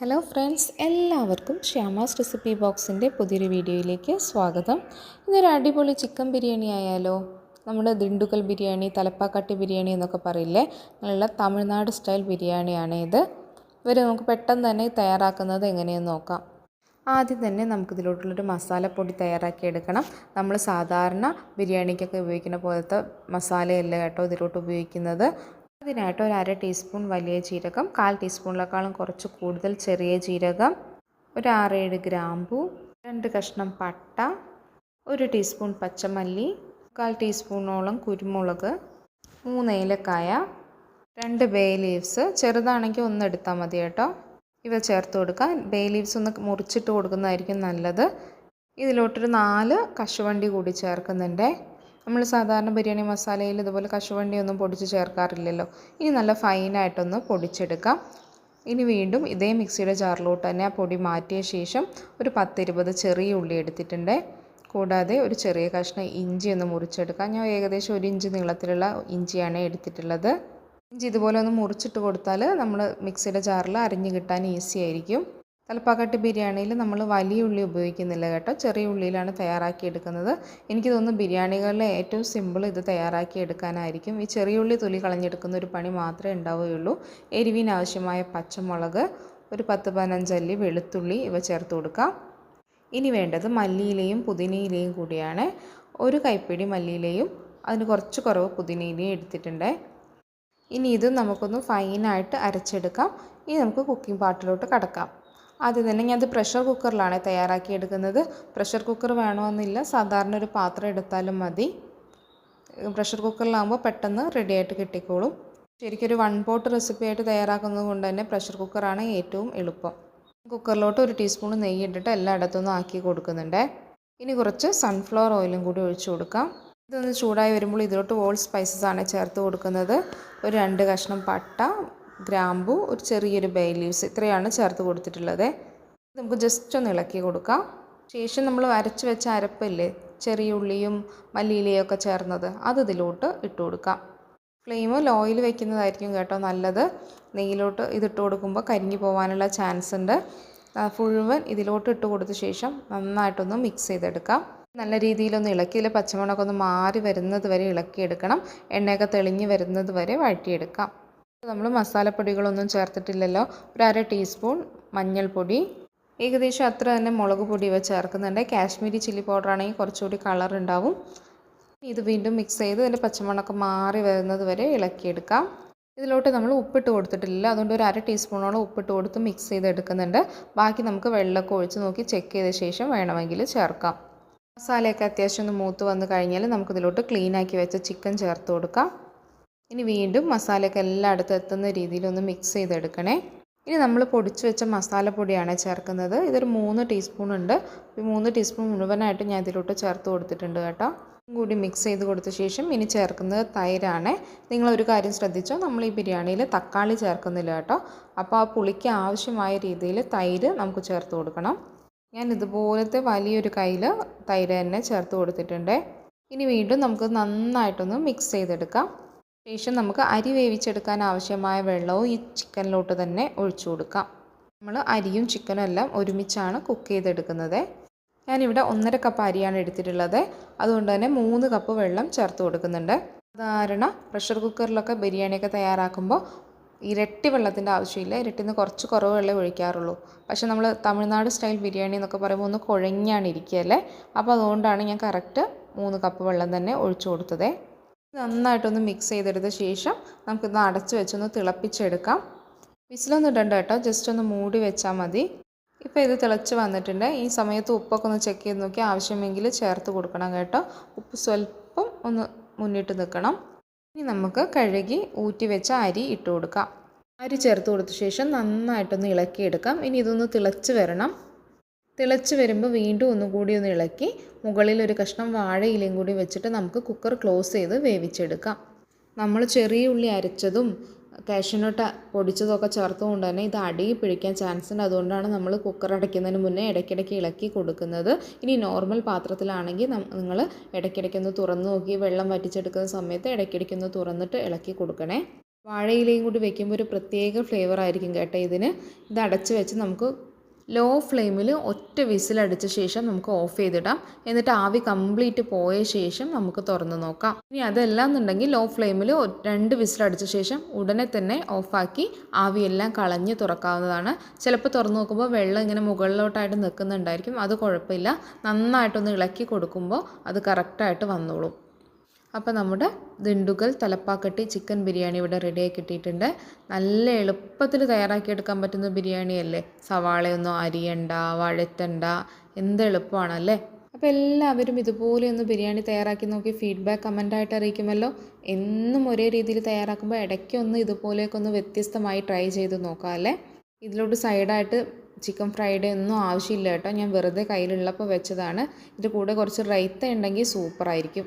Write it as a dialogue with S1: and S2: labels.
S1: Hello friends എല്ലാവർക്കും Shyama's recipe ബോക്സിന്റെ പുതിയൊരു വീഡിയോയിലേക്ക് സ്വാഗതം. ഇന്നൊരു അടിപൊളി ചിക്കൻ ബിരിയാണി ആയാലോ? നമ്മൾ ദിണ്ടുക്കൽ ബിരിയാണി തലപ്പാക്കട്ടി ബിരിയാണി എന്നൊക്കെ പറയില്ലേ? നല്ല തമിഴ്നാട് സ്റ്റൈൽ ബിരിയാണിയാണ് ഇത്. ഇവർ നമുക്ക് പെട്ടെന്ന് തന്നെ തയ്യാറാക്കുന്നത് എങ്ങനെയെന്ന് നോക്കാം. ആദ്യം തന്നെ നമുക്കിതിലോട്ടുള്ളൊരു മസാലപ്പൊടി തയ്യാറാക്കി എടുക്കണം. നമ്മൾ സാധാരണ ബിരിയാണിക്കൊക്കെ ഉപയോഗിക്കുന്ന പോലത്തെ മസാലയല്ല കേട്ടോ ഇതിലോട്ട് ഉപയോഗിക്കുന്നത്. അതിനായിട്ട് ഒരു അര ടീസ്പൂൺ വലിയ ജീരകം കാൽ ടീസ്പൂണിനേക്കാളും കുറച്ച് കൂടുതൽ ചെറിയ ജീരകം ഒരു ആറേഴ് ഗ്രാമ്പു രണ്ട് കഷ്ണം പട്ട ഒരു ടീസ്പൂൺ പച്ചമല്ലി കാൽ ടീസ്പൂണോളം കുരുമുളക് മൂന്ന് ഏലക്കായ രണ്ട് ബേ ലീവ്സ് ചെറുതാണെങ്കിൽ ഒന്ന് എടുത്താൽ മതി കേട്ടോ. ഇവ ചേർത്ത് കൊടുക്കാം ബേ ലീവ്സ് ഒന്ന് മുറിച്ചിട്ട് കൊടുക്കുന്നതായിരിക്കും നല്ലത്. ഇതിലോട്ടൊരു നാല് കശുവണ്ടി കൂടി ചേർക്കുന്നുണ്ട്. നമ്മൾ സാധാരണ ബിരിയാണി മസാലയിൽ ഇതുപോലെ കശുവണ്ടി ഒന്നും പൊടിച്ച് ചേർക്കാറില്ലല്ലോ. ഇനി നല്ല ഫൈനായിട്ടൊന്ന് പൊടിച്ചെടുക്കാം. ഇനി വീണ്ടും ഇതേ മിക്സിയുടെ ജാറിലോട്ട് തന്നെ ആ പൊടി മാറ്റിയ ശേഷം ഒരു പത്തിരുപത് ചെറിയ ഉള്ളി എടുത്തിട്ടുണ്ട്. കൂടാതെ ഒരു ചെറിയ കഷ്ണം ഇഞ്ചി ഒന്ന് മുറിച്ചെടുക്കാം. ഞാൻ ഏകദേശം ഒരു ഇഞ്ച് നീളത്തിലുള്ള ഇഞ്ചിയാണ് എടുത്തിട്ടുള്ളത്. ഇഞ്ചി ഇതുപോലെ ഒന്ന് മുറിച്ചിട്ട് കൊടുത്താൽ നമ്മൾ മിക്സിയുടെ ജാറിൽ അരിഞ്ഞ് കിട്ടാൻ ഈസി ആയിരിക്കും. തലപ്പാക്കട്ടി ബിരിയാണിയിൽ നമ്മൾ വലിയ ഉള്ളി ഉപയോഗിക്കുന്നില്ല കേട്ടോ. ചെറിയ ഉള്ളിയിലാണ് തയ്യാറാക്കി എടുക്കുന്നത്. എനിക്ക് തോന്നുന്നു ബിരിയാണികളിലെ ഏറ്റവും സിമ്പിൾ ഇത് തയ്യാറാക്കി എടുക്കാനായിരിക്കും. ഈ ചെറിയ ഉള്ളി തൊലി കളഞ്ഞെടുക്കുന്ന ഒരു പണി മാത്രമേ ഉണ്ടാവുകയുള്ളൂ. എരിവിന് ആവശ്യമായ പച്ചമുളക് ഒരു പത്ത് പതിനഞ്ചല്ലി വെളുത്തുള്ളി ഇവ ചേർത്ത് കൊടുക്കാം. ഇനി വേണ്ടത് മല്ലിയിലയും പുതിനയിലയും കൂടിയാണ്. ഒരു കൈപ്പിടി മല്ലിയിലയും അതിന് കുറച്ച് കുറവ് പുതിനയിലയും എടുത്തിട്ടുണ്ട്. ഇനി ഇത് നമുക്കൊന്ന് ഫൈനായിട്ട് അരച്ചെടുക്കാം. ഇനി നമുക്ക് കുക്കിംഗ് പാട്ടിലോട്ട് കടക്കാം. ആദ്യം തന്നെ. ഞാനത് പ്രഷർ കുക്കറിലാണ് തയ്യാറാക്കി എടുക്കുന്നത് പ്രഷർ കുക്കർ വേണമെന്നില്ല. സാധാരണ ഒരു പാത്രം എടുത്താലും മതി. പ്രഷർ കുക്കറിലാകുമ്പോൾ പെട്ടെന്ന് റെഡി ആയിട്ട് കിട്ടിക്കോളും. ശരിക്കൊരു വൺ പോട്ട് റെസിപ്പി ആയിട്ട് തയ്യാറാക്കുന്നത് കൊണ്ട് തന്നെ പ്രഷർ കുക്കറാണ് ഏറ്റവും എളുപ്പം. കുക്കറിലോട്ട് ഒരു ടീസ്പൂൺ നെയ്യ് ഇട്ടിട്ട് എല്ലായിടത്തുനിന്നും ആക്കി കൊടുക്കുന്നുണ്ട്. ഇനി കുറച്ച് സൺഫ്ലവർ ഓയിലും കൂടി ഒഴിച്ചു കൊടുക്കാം. ഇതൊന്ന് ചൂടായി വരുമ്പോൾ ഇതിലോട്ട് ഓൾ സ്പൈസസ് ആണ് ചേർത്ത് കൊടുക്കുന്നത്. ഒരു രണ്ട് കഷ്ണം പട്ട ഗ്രാമ്പു ഒരു ചെറിയൊരു ബേ ലീവ്സ് ഇത്രയാണ് ചേർത്ത് കൊടുത്തിട്ടുള്ളത്. നമുക്ക് ജസ്റ്റ് ഒന്ന് ഇളക്കി കൊടുക്കാം. ശേഷം നമ്മൾ അരച്ച് വെച്ച അരപ്പില്ലേ ചെറിയ ഉള്ളിയും മല്ലിയിലയും ഒക്കെ ചേർന്നത് അത് ഇതിലോട്ട് ഇട്ട് കൊടുക്കാം. ഫ്ലെയിം ലോയിൽ വെക്കുന്നതായിരിക്കും കേട്ടോ നല്ലത്. നെയ്യിലോട്ട് ഇതിട്ട് കൊടുക്കുമ്പോൾ കരിഞ്ഞു പോകാനുള്ള ചാൻസ് ഉണ്ട്. മുഴുവൻ ഇതിലോട്ട് ഇട്ട് കൊടുത്ത ശേഷം നന്നായിട്ടൊന്ന് മിക്സ് ചെയ്തെടുക്കാം. നല്ല രീതിയിലൊന്ന് ഇളക്കിയില്ല പച്ചമുളകൊന്ന് മാറി വരുന്നത് വരെ ഇളക്കിയെടുക്കണം. എണ്ണയൊക്കെ തെളിഞ്ഞ് വരുന്നത് വരെ വഴറ്റിയെടുക്കാം. നമ്മൾ മസാലപ്പൊടികളൊന്നും ചേർത്തിട്ടില്ലല്ലോ. ഒരു അര ടീസ്പൂൺ മഞ്ഞൾപ്പൊടി. ഏകദേശം അത്ര തന്നെ മുളക് പൊടി ഇവ ചേർക്കുന്നുണ്ട്. കാശ്മീരി ചില്ലി പൗഡർ ആണെങ്കിൽ കുറച്ചുകൂടി കളർ ഉണ്ടാവും. ഇത് വീണ്ടും മിക്സ് ചെയ്ത് ഇതിന്റെ പച്ചമുളക് മാറി വരുന്നത് വരെ ഇളക്കിയെടുക്കാം. ഇതിലോട്ട് നമ്മൾ ഉപ്പിട്ട് കൊടുത്തിട്ടില്ല അതുകൊണ്ട് ഒരു അര ടീസ്പൂണോളം ഉപ്പിട്ട് കൊടുത്ത് മിക്സ് ചെയ്തെടുക്കുന്നുണ്ട്. ബാക്കി നമുക്ക് വെള്ളമൊക്കെ ഒഴിച്ച് നോക്കി ചെക്ക് ചെയ്ത ശേഷം വേണമെങ്കിൽ ചേർക്കാം. മസാലയൊക്കെ അത്യാവശ്യം ഒന്ന് മൂത്ത് വന്ന് കഴിഞ്ഞാൽ നമുക്കിതിലോട്ട് ക്ലീനാക്കി വെച്ച ചിക്കൻ ചേർത്ത് കൊടുക്കാം. ഇനി വീണ്ടും മസാലയൊക്കെ അടുത്ത് എത്തുന്ന രീതിയിൽ ഒന്ന് മിക്സ് ചെയ്തെടുക്കണേ. ഇനി നമ്മൾ പൊടിച്ച് വെച്ച മസാലപ്പൊടിയാണ് ചേർക്കുന്നത്. ഇതൊരു മൂന്ന് ടീസ്പൂൺ ഉണ്ട്. ഈ മൂന്ന് ടീസ്പൂൺ മുഴുവനായിട്ട് ഞാൻ ഇതിലോട്ട് ചേർത്ത് കൊടുത്തിട്ടുണ്ട് കേട്ടോ. കൂടി മിക്സ് ചെയ്ത് കൊടുത്ത ശേഷം ഇനി ചേർക്കുന്നത് തൈരാണ്. നിങ്ങളൊരു കാര്യം ശ്രദ്ധിച്ചോ? നമ്മൾ ഈ ബിരിയാണിയിൽ തക്കാളി ചേർക്കുന്നില്ല കേട്ടോ. അപ്പോൾ ആ പുളിക്ക് ആവശ്യമായ രീതിയിൽ തൈര് നമുക്ക് ചേർത്ത് കൊടുക്കണം. ഞാൻ ഇതുപോലത്തെ വലിയൊരു കയ്യിൽ തൈര് തന്നെ ചേർത്ത് കൊടുത്തിട്ടുണ്ട്. ഇനി വീണ്ടും നമുക്ക് നന്നായിട്ടൊന്ന് മിക്സ് ചെയ്തെടുക്കാം. ശേഷം നമുക്ക് അരി വേവിച്ചെടുക്കാൻ ആവശ്യമായ വെള്ളവും ഈ ചിക്കനിലോട്ട് തന്നെ ഒഴിച്ചു കൊടുക്കാം. നമ്മൾ അരിയും ചിക്കനും എല്ലാം ഒരുമിച്ചാണ് കുക്ക് ചെയ്തെടുക്കുന്നത്. ഞാനിവിടെ ഒന്നര കപ്പ് അരിയാണ് എടുത്തിട്ടുള്ളത്. അതുകൊണ്ട് തന്നെ മൂന്ന് കപ്പ് വെള്ളം ചേർത്ത് കൊടുക്കുന്നുണ്ട്. സാധാരണ പ്രഷർ കുക്കറിലൊക്കെ ബിരിയാണിയൊക്കെ തയ്യാറാക്കുമ്പോൾ ഇരട്ടി വെള്ളത്തിന്റെ ആവശ്യമില്ല. ഇരട്ടിന്ന് കുറച്ച് കുറവ് വെള്ളം ഒഴിക്കാറുള്ളൂ. പക്ഷെ നമ്മൾ തമിഴ്നാട് സ്റ്റൈൽ ബിരിയാണി എന്നൊക്കെ പറയുമ്പോൾ ഒന്ന് കുഴഞ്ഞാണ് ഇരിക്കുകയല്ലേ അപ്പോൾ അതുകൊണ്ടാണ് ഞാൻ കറക്റ്റ് മൂന്ന് കപ്പ് വെള്ളം തന്നെ ഒഴിച്ചു കൊടുത്തത്. നന്നായിട്ടൊന്ന് മിക്സ് ചെയ്തെടുത്ത ശേഷം നമുക്കിത് അടച്ച് വെച്ചൊന്ന് തിളപ്പിച്ചെടുക്കാം. വിസിലൊന്നും ഇടണ്ട കേട്ടോ. ജസ്റ്റ് ഒന്ന് മൂടി വെച്ചാൽ മതി. ഇപ്പോൾ ഇത് തിളച്ച് വന്നിട്ടുണ്ട്. ഈ സമയത്ത് ഉപ്പൊക്കെ ഒന്ന് ചെക്ക് ചെയ്ത് നോക്കി ആവശ്യമെങ്കിൽ ചേർത്ത് കൊടുക്കണം കേട്ടോ. ഉപ്പ് സ്വല്പം ഒന്ന് മുന്നിട്ട് നിൽക്കണം. ഇനി നമുക്ക് കഴുകി ഊറ്റി വെച്ച അരി ഇട്ട് കൊടുക്കാം. അരി ചേർത്ത് കൊടുത്ത ശേഷം നന്നായിട്ടൊന്ന് ഇളക്കിയെടുക്കാം. ഇനി ഇതൊന്ന് തിളച്ച് വരണം. തിളച്ച് വരുമ്പോൾ വീണ്ടും ഒന്നുകൂടി ഒന്ന് ഇളക്കി മുകളിൽ ഒരു കഷ്ണം വാഴയിലയും കൂടി വെച്ചിട്ട് നമുക്ക് കുക്കർ ക്ലോസ് ചെയ്ത് വേവിച്ചെടുക്കാം. നമ്മൾ ചെറിയ ഉള്ളി അരച്ചതും കാഷ്യൂനട്ട് പൊടിച്ചതൊക്കെ ചേർത്തുകൊണ്ട് തന്നെ ഇത് അടിയിൽ പിടിക്കാൻ ചാൻസ് ഉണ്ട്. അതുകൊണ്ടാണ് നമ്മൾ കുക്കർ അടയ്ക്കുന്നതിന് മുന്നേ ഇടയ്ക്കിടയ്ക്ക് ഇളക്കി കൊടുക്കുന്നത്. ഇനി നോർമൽ പാത്രത്തിലാണെങ്കിൽ നിങ്ങൾ ഇടയ്ക്കിടയ്ക്കൊന്ന് തുറന്ന് നോക്കി വെള്ളം വറ്റിച്ചെടുക്കുന്ന സമയത്ത് ഇടയ്ക്കിടയ്ക്കൊന്ന് തുറന്നിട്ട് ഇളക്കി കൊടുക്കണേ. വാഴയിലയും കൂടി വെക്കുമ്പോൾ ഒരു പ്രത്യേക ഫ്ലേവർ ആയിരിക്കും കേട്ടോ ഇതിന്. ഇത് അടച്ച് വെച്ച് നമുക്ക് ലോ ഫ്ലെയിമിൽ ഒറ്റ വിസിലടിച്ച ശേഷം നമുക്ക് ഓഫ് ചെയ്തിടാം. എന്നിട്ട് ആവി കംപ്ലീറ്റ് പോയ ശേഷം നമുക്ക് തുറന്ന് നോക്കാം. ഇനി അതല്ല എന്നുണ്ടെങ്കിൽ ലോ ഫ്ലെയിമിൽ രണ്ട് വിസിലടിച്ച ശേഷം ഉടനെ തന്നെ ഓഫാക്കി ആവിയെല്ലാം കളഞ്ഞ് തുറക്കാവുന്നതാണ്. ചിലപ്പോൾ തുറന്ന് നോക്കുമ്പോൾ വെള്ളം ഇങ്ങനെ മുകളിലോട്ടായിട്ട് നിൽക്കുന്നുണ്ടായിരിക്കും അത് കുഴപ്പമില്ല. നന്നായിട്ടൊന്ന് ഇളക്കി കൊടുക്കുമ്പോൾ അത് കറക്റ്റായിട്ട് വന്നോളും. അപ്പോൾ നമ്മുടെ ദിണ്ടുകൽ തലപ്പാക്കട്ടി ചിക്കൻ ബിരിയാണി ഇവിടെ റെഡിയായി കിട്ടിയിട്ടുണ്ട്. നല്ല എളുപ്പത്തിൽ തയ്യാറാക്കിയെടുക്കാൻ പറ്റുന്ന ബിരിയാണിയല്ലേ? സവാളയൊന്നും അരിയണ്ട വഴറ്റണ്ട എന്ത് എളുപ്പമാണല്ലേ? അപ്പോൾ എല്ലാവരും ഇതുപോലെ ഒന്ന് ബിരിയാണി തയ്യാറാക്കി നോക്കി ഫീഡ്ബാക്ക് കമന്റായിട്ട് അറിയിക്കുമല്ലോ. എന്നും ഒരേ രീതിയിൽ തയ്യാറാക്കുമ്പോൾ ഇടയ്ക്കൊന്ന് ഇതുപോലെയൊക്കെ ഒന്ന് വ്യത്യസ്തമായി ട്രൈ ചെയ്ത് നോക്കാം അല്ലേ? ഇതിലോട്ട് സൈഡായിട്ട് ചിക്കൻ ഫ്രൈഡ് ഒന്നും ആവശ്യമില്ല കേട്ടോ. ഞാൻ വെറുതെ കയ്യിലുള്ളപ്പോൾ വെച്ചതാണ്. ഇതിന്റെ കൂടെ കുറച്ച് റൈത്ത ഉണ്ടെങ്കിൽ സൂപ്പറായിരിക്കും